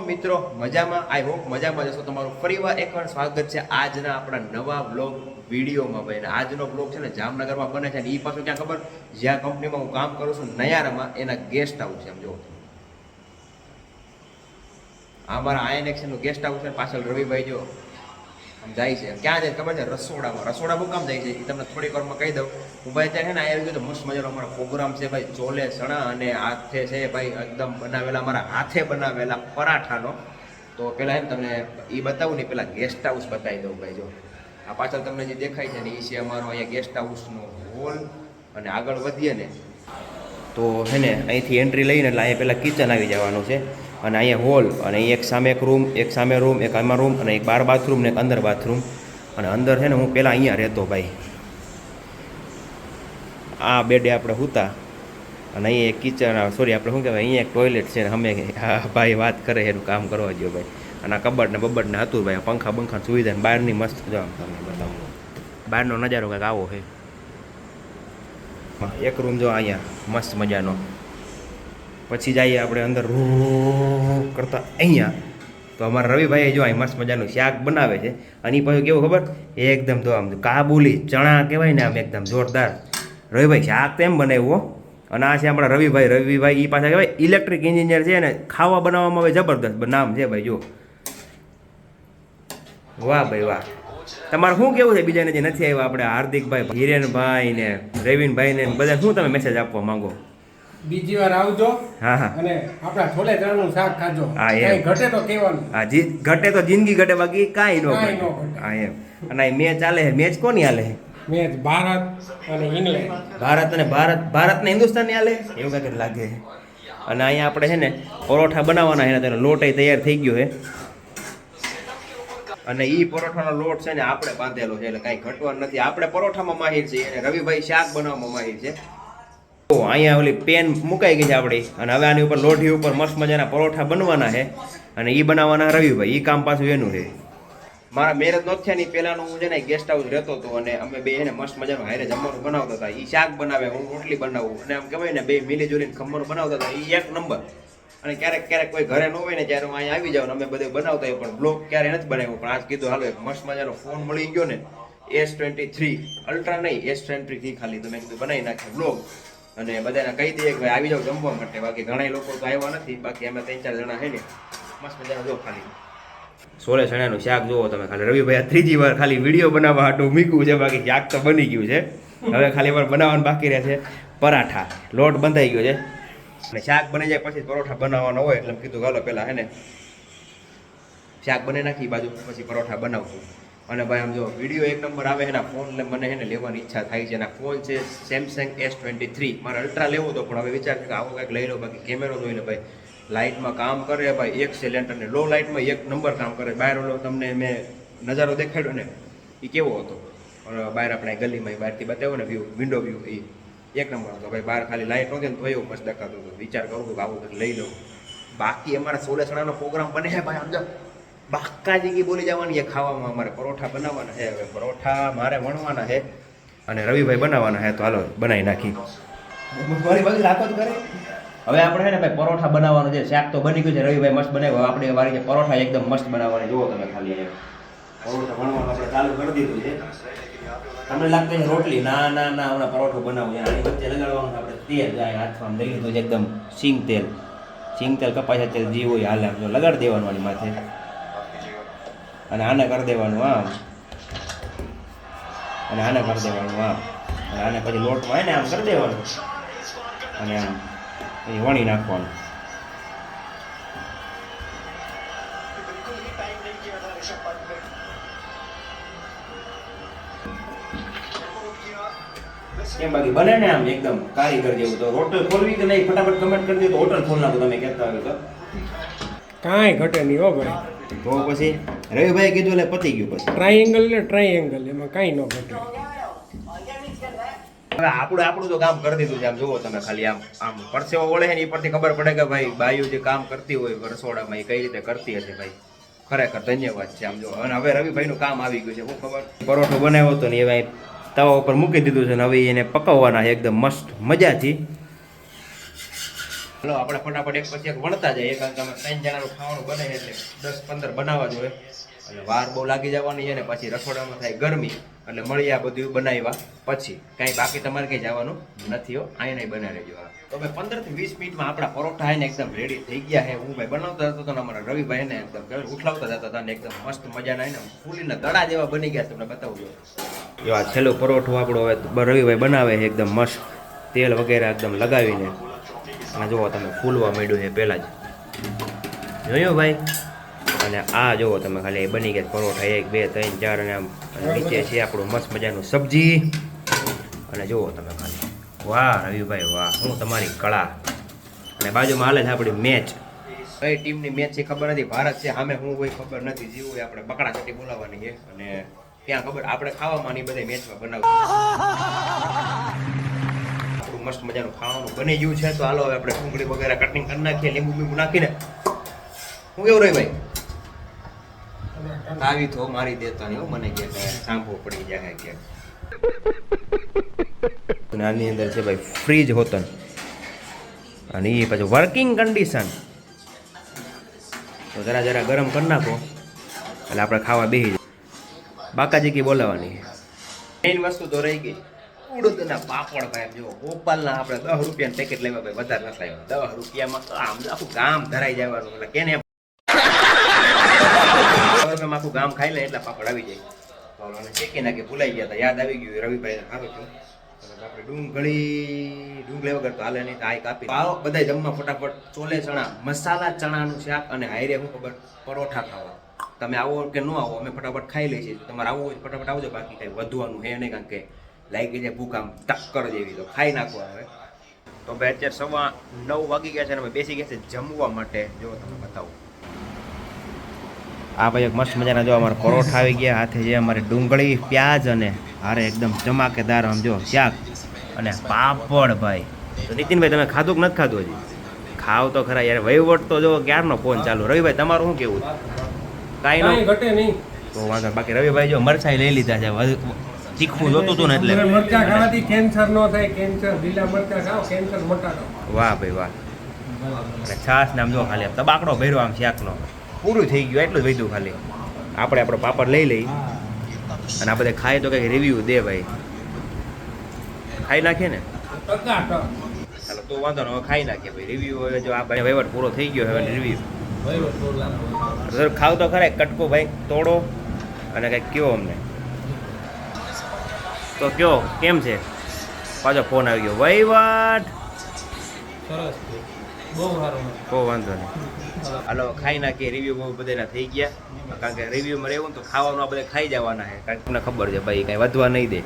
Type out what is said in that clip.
મિત્રો, મજામાં? I hope મજામાં જશો. તમારું ફરીવાર એકવાર સ્વાગત છે આજના આપણા નવા બ્લોગ વિડીયોમાં ભાઈ. આજનો બ્લોગ છે ને જામનગરમાં બને છે. અને એ પાછું ક્યાં ખબર? જ્યાં કંપનીમાં હું કામ કરું છું, નયારામાં, એના ગેસ્ટ હાઉસ છે એમ જો આ મારા આયનેક્શનનું ગેસ્ટ હાઉસ છે પાછળ રવિભાઈ જો જાય છે. ક્યાં જાય ખબર છે? રસોડામાં. રસોડા બહુ કામ જાય છે. એ તમને થોડીક વારમાં કહી દઉં. હું ભાઈ ત્યાં છે ને આવી ગયો તો મસ્ત મજાનો અમારો પ્રોગ્રામ છે ભાઈ. ચોલે સણા અને હાથે છે ભાઈ એકદમ બનાવેલા અમારા હાથે બનાવેલા પરાઠાનો. તો પહેલાં એમ તમને એ બતાવું ને પહેલાં ગેસ્ટ હાઉસ બતાવી દઉં ભાઈ, જો. આ પાછળ તમને જે દેખાય છે ને એ છે અમારો અહીંયા ગેસ્ટ હાઉસનો હોલ અને આગળ વધીએ ને. તો છે ને અહીંથી એન્ટ્રી લઈને એટલે અહીંયા પહેલાં કિચન આવી જવાનું છે. અને અહીંયા હોલ, અને એક સામે એક રૂમ, એક સામે રૂમ, એક આમાં રૂમ, અને એક બાર બાથરૂમ, ને એક અંદર બાથરૂમ. અને અંદર છે ને હું પહેલાં અહીંયા રહેતો ભાઈ. આ બેડે આપણે સૂતા અને અહીંયા એક કિચન સોરી આપણે શું કહેવાય, અહીંયા એક ટોયલેટ છે ને અમે ભાઈ વાત કરે એનું કામ કરવા જોઈએ ભાઈ. અને આ કબડ ને બબડ ને હતું ભાઈ પંખા બંખા સુવિધા ને બહારની મસ્ત, જો તમને બતાવું. બહારનો નજારો કંઈક આવો છે. એક રૂમ જો અહીંયા, મસ્ત મજાનો. પછી જઈએ આપણે અંદર કરતા અહીંયા. તો અમારા રવિભાઈએ જો અહીં મસ્ત મજાનું શાક બનાવે છે. અને એ પાછું કેવું ખબર? એકદમ તો આમ કાબુલી ચણા કહેવાય ને આમ એકદમ જોરદાર. રવિભાઈ શાક તો એમ બનાવ્યું અને આ છે આપણા રવિભાઈ. રવિભાઈ એ પાછા કહેવાય ઇલેક્ટ્રિક એન્જિનિયર છે ને ખાવા બનાવવામાં હવે જબરદસ્ત. નામ છે ભાઈ જો વાહ ભાઈ, વાહ. તમારે શું કેવું છે? બીજાને જે નથી આવ્યા આપણે? હાર્દિકભાઈ, હિરેનભાઈ ને રવિનભાઈ ને બધા. શું તમે મેસેજ આપવા માંગો? બીજી વાર આવજો હા હા. અને આપણા છોલે ચણાનું શાક ખાજો. હા, એમ. ઘટે તો કહેવાનું. હા જી ઘટે તો જિંદગી ઘટે બાકી કાંઈ નો ઘટે. હા એમ. અને મેચ ચાલે છે? મેચ કોની હાલે છે? મેચ ભારત અને ઇંગ્લેન્ડ. ભારત અને ભારત ભારત ને હિન્દુસ્તાન હાલે? એવું કાંઈક લાગે છે. અને અહીંયા આપણે છે ને પરોઠા બનાવવાના છે તેનો લોટ તૈયાર થઈ ગયો છે. અને એ પરોઠાનો લોટ છે ને આપણે બાંધેલો છે એટલે કાંઈ ઘટવાનું નથી. આપણે પરોઠામાં માહિર છીએ અને રવિભાઈ શાક બનાવવામાં માહિર છે. તો અહીંયા ઓલી પેન મુકાઈ ગઈ છે આપણી. અને હવે આની ઉપર લોઢી ઉપર મસ્ત મજાના પરોઠા બનવાના છે. અને એ બનાવવાના રવિભાઈ એ કામ પાછું એનું છે. મારા મેરેજ નહોતા થયા ની પહેલાનું હું છે ને ગેસ્ટ હાઉસ રહેતો હતો અને અમે બે એને મસ્ત મજાનું હારે જમવાનું બનાવતા હતા. ઈ શાક બનાવે, હું રોટલી બનાવું. અને આમ કહેવાય ને બે મિલી જોડીને ખમણ બનાવતા હતા. ઈ એક નંબર. અને ક્યારેક ક્યારેક કોઈ ઘરે ન હોય ને ત્યારે હું અહીંયા આવી જાઉં અમે બધે બનાવતા હોય પણ બ્લોગ ક્યારે નથી બનાવ્યો. પણ આજ કીધું હાલો મસ્ત મજાનો ફોન મળી ગયો ને. એસ ટ્વેન્ટી થ્રી અલ્ટ્રા નહીં એસ ટ્વેન્ટી થ્રી ખાલી તમે કીધું બનાવી નાખ્યો બ્લોગ અને બધાને કહી દઈએ કે ભાઈ આવી જાવ જમવા માટે. બાકી ઘણા લોકો તો આવ્યા નથી. બાકી અમે ત્રણ ચાર જણા છે ને. મસ્ત મજાનો જો ખાલી. સોલે ચણાનું શાક જોવો તમે ખાલી. રવિભાઈ આ ત્રીજી વાર ખાલી વીડિયો બનાવવા હાટું મીકું છે. બાકી શાક તો બની ગયું છે. હવે ખાલી વાર બનાવવાનું બાકી રહે છે. પરાઠા. લોટ બંધાઈ ગયો છે. અને શાક બની જાય પછી પરોઠા બનાવવાનો હોય. એટલે કીધું ચાલો પહેલાં હે ને. શાક બની નાખી બાજુ. પછી પરોઠા બનાવશું. અને ભાઈ, આમ જો વીડિયો એક નંબર આવે એના ફોન મને એને લેવાની ઈચ્છા થાય છે. એના ફોન છે સેમસંગ એસ ટ્વેન્ટી થ્રી મારે અલ્ટ્રા લેવો હતો, પણ હવે વિચાર કે આવો કંઈક લઈ લો, બાકી કેમેરો જોઈને ભાઈ લાઇટમાં કામ કરે ભાઈ, એક સિલેન્ડરને લો લાઇટમાં એક નંબર કામ કરે બહાર તમને મેં નજારો દેખાડ્યો ને એ કેવો હતો? અને બહાર આપણે ગલીમાં બહારથી બતાવ્યો ને વ્યૂ વિન્ડો વ્યૂ એ એક નંબર હતો. ભાઈ, બહાર ખાલી લાઇટ નહોતી ને થયો મસ્ત દેખાતું હતું. વિચાર કરું કે આવું કંઈક લઈ લઉં. બાકી અમારા સોલે ચણાનો પ્રોગ્રામ બને છે ભાઈ સમજો બાકા જગ્યાએ બોલી જવાની છે ખાવામાં અમારે પરોઠા બનાવવાના છે. હવે પરોઠા મારે વણવાના છે અને રવિભાઈ બનાવવાના છે. તો હાલો બનાવી નાખી. હવે આપણે છે ને ભાઈ પરોઠા બનાવવાનું છે. શાક તો બની ગયું છે. રવિભાઈ મસ્ત બનાવ્યો. હવે આપણે વારી છે પરોઠા એકદમ મસ્ત બનાવવાની. જુઓ તમે ખાલી પરોઠા ભણવાનું આપણે ચાલુ કરી દીધું છે. તમને લાગતું છે રોટલી ના ના ના હમણાં પરોઠો બનાવવું છે. આની વચ્ચે લગાડવાનું આપણે તેલ. જાય હાથમાં લઈ લીધું છે એકદમ સિંગ તેલ. સિંગ તેલ કપાસિયા તેલ જે હોય હાલ લગાડી દેવાનું આની માથે. અને આને કરી દેવાનું આમ. અને આને કરી દેવાનું આમ. અને આને પછી લોટમાં હે ને આમ કરી દેવાનું. અને આમ પછી વણી નાખવાનું. કેમ બાકી બને ને આમ એકદમ કારીગર જેવું તો હોટલ ખોલવી કે નહીં? ફટાફટ કમેન્ટ કરી દે તો હોટલ ખોલ નાખો તમે કહેતા હોય તો. કાંઈ ઘટે નહીં હો ભાઈ. તો પછી રવિભાઈ કીધું એટલે પતી ગયું પછી. ટ્રાયેંગલ ને ટ્રાયેંગલ એમાં કાંઈ ન ઘટે હવે આપણું આપણું તો કામ કરી દીધું છે. આમ જુઓ તમે ખાલી આમ આમ પરસેવો વળે ને એ પરથી ખબર પડે કે ભાઈ બાયું જે કામ કરતી હોય રસોડામાં એ કઈ રીતે કરતી હશે ભાઈ. ખરેખર ધન્યવાદ છે આમ જો અને હવે રવિભાઈનું કામ આવી ગયું છે હું ખબર? પરોઠો બનાવ્યો હતો ને એ ભાઈ તવા ઉપર મૂકી દીધું છે ને હવે એને પકવવાના છે એકદમ મસ્ત મજાથી. ચલો આપણે ફટાફટ એક પછી એક વણતા જઈએ, કારણ કે અમે ત્રણ જણાનું ખાવાનું બને એટલે દસ પંદર બનાવવા જોઈએ. એટલે વાર બહુ લાગી જવાની છે ને પછી રસોડામાં થાય ગરમી, એટલે મળી આ બધું બનાવ્યા પછી. કાંઈ બાકી તમારે કંઈ જવાનું નથી હો અહીંયા નહીં બનાવી રહેજો તો ભાઈ પંદરથી વીસ મિનિટમાં આપણા પરોઠા એને એકદમ રેડી થઈ ગયા છે. હું ભાઈ બનાવતા હતો તો અમારા રવિભાઈ એકદમ ઉઠલાવતા જતા હતા ને એકદમ મસ્ત મજાના એને ફૂલીને દડા જેવા બની ગયા તમને બતાવું જો આ છેલ્લો પરોઠો આપણો હવે રવિભાઈ બનાવે એકદમ મસ્ત તેલ વગેરે એકદમ લગાવીને. અને જુઓ તમે, ફૂલવા માંડ્યું છે પહેલાં જ. જોયું ભાઈ? અને આ જુઓ તમે ખાલી, એ બની ગયા પરોઠા, એક, બે, ત્રણ, ચાર, અને આમ નીચે છે આપણું મસ્ત મજાનું સબ્જી. અને જુઓ તમે ખાલી. વાહ, રવિભાઈ, વાહ, હું તમારી કળા. અને બાજુમાં હાલે છે આપણી મેચ. કઈ ટીમની મેચ છે ખબર નથી, ભારત છે, સામે હું કોઈ ખબર નથી, જીવું આપણે બકડા ચટી બોલાવવાની છે. અને ત્યાં ખબર, આપણે ખાવામાં બધા મેચમાં આપણું મસ્ત મજાનું ખાવાનું બની ગયું છે. તો હાલો હવે આપણે ડુંગળી વગેરે કટિંગ કરી નાખીએ લીંબુ લીંબુ નાખીને. હું કેવું રહી ભાઈ? આવી તો મારી દેતા નહીં મને કે સાંભો પડી જાય કે. આની અંદર છે ભાઈ ફ્રીજ હોતન. અને એ પછી વર્કિંગ કન્ડિશન તો જરા જરા ગરમ કરી નાખો. એટલે આપણે ખાવા બેસી જાય બાકાજી કી બોલાવાની. મેઇન વસ્તુ તો રહી ગઈ. ઉડદના પાપડ ભાઈ જો ગોપાલના આપણે દસ રૂપિયાનું પેકેટ લેવા ભાઈ, વધારે નથી લાવ્યા. દસ રૂપિયામાં આમ આખું ગામ ધરાઈ જવાનું, એટલે કેને આખું ગામ ખાઈ લે, એટલા પાપડ આવી જાય. તો ઓલાને શેકી નાખી, ભૂલાઈ ગયા હતા, યાદ આવી ગયું રવિભાઈ સારું અને આપણે ડુંગળી ડુંગળી વગર તો હાલે નહીં, તો કાપી આવો બધા જમવા ફટાફટ ચોલે ચણા, મસાલા ચણાનું શાક અને હાઈરે હું ખબર, પરોઠા ખાવા. તમે આવો કે ન આવો, અમે ફટાફટ ખાઈ લઈએ છીએ તમારે આવવું હોય ફટાફટ આવજો, બાકી કઈ વધવાનું હે નહીં, કારણ કે લાગી જાય ભૂખ આમ ટક્કર જેવી. તો ખાઈ નાખો હવે. તો ભાઈ અત્યારે સવા નવ વાગી ગયા છે અને અમે બેસી ગયા છે જમવા માટે. જો તમે બતાવું. આ ભાઈ એક મસ્ત મજાના જો અમારા પરોઠા આવી ગયા. હાથે જે અમારી ડુંગળી પ્યાજ અને હારે એકદમ ચમાકેદાર આમ જો શાક અને પાપડ ભાઈ. તો નીતિનભાઈ તમે ખાધું કે નથી ખાધું હજી? ખાવ તો ખરા યાર. વહીવટ તો જો ક્યારનો ફોન ચાલુ? રવિભાઈ તમારું શું કેવું કાંઈ નહીં ઘટે નહીં. તો વાંધો બાકી રવિભાઈ જો મરચાઈ લઈ લીધા છે. તીખું જોતું હતું ને એટલે. મરચા ખાવાથી કેન્સર ન થાય કેન્સર લીલા મરચા ખાવ કેન્સર મટાડો. વાહ ભાઈ વાહ. અને છાસ નામ જો ખાલી તબાકડો ભર્યો આમ શાકનો. પૂરું થઈ ગયું એટલું જ વધ્યું ખાલી. આપણે આપણો પાપડ લઈ લઈ. અને આ બધા ખાય તો કંઈક રિવ્યુ દે ભાઈ. ખાઈ નાખીએ ને? ચાલો તો વાંધો હવે ખાઈ નાખીએ ભાઈ. રિવ્યુ હવે જો આ ભાઈ વહીવટ પૂરો થઈ ગયો હવે રિવ્યુ ખાવ તો ખરા કટકો ભાઈ તોડો. અને કંઈક કયો અમને? તો કયો કેમ છે? પાછો ફોન આવી ગયો. વહીવટ. બહુ વાંધો નહીં. હાલો ખાઈ નાખીએ. રિવ્યુ બહુ બધાના થઈ ગયા. કારણ કે રિવ્યુમાં રહેવું તો ખાવાનું આ બધા ખાઈ જવાના છે. કારણ કે તમને ખબર છે ભાઈ કાંઈ વધવા નહીં દે.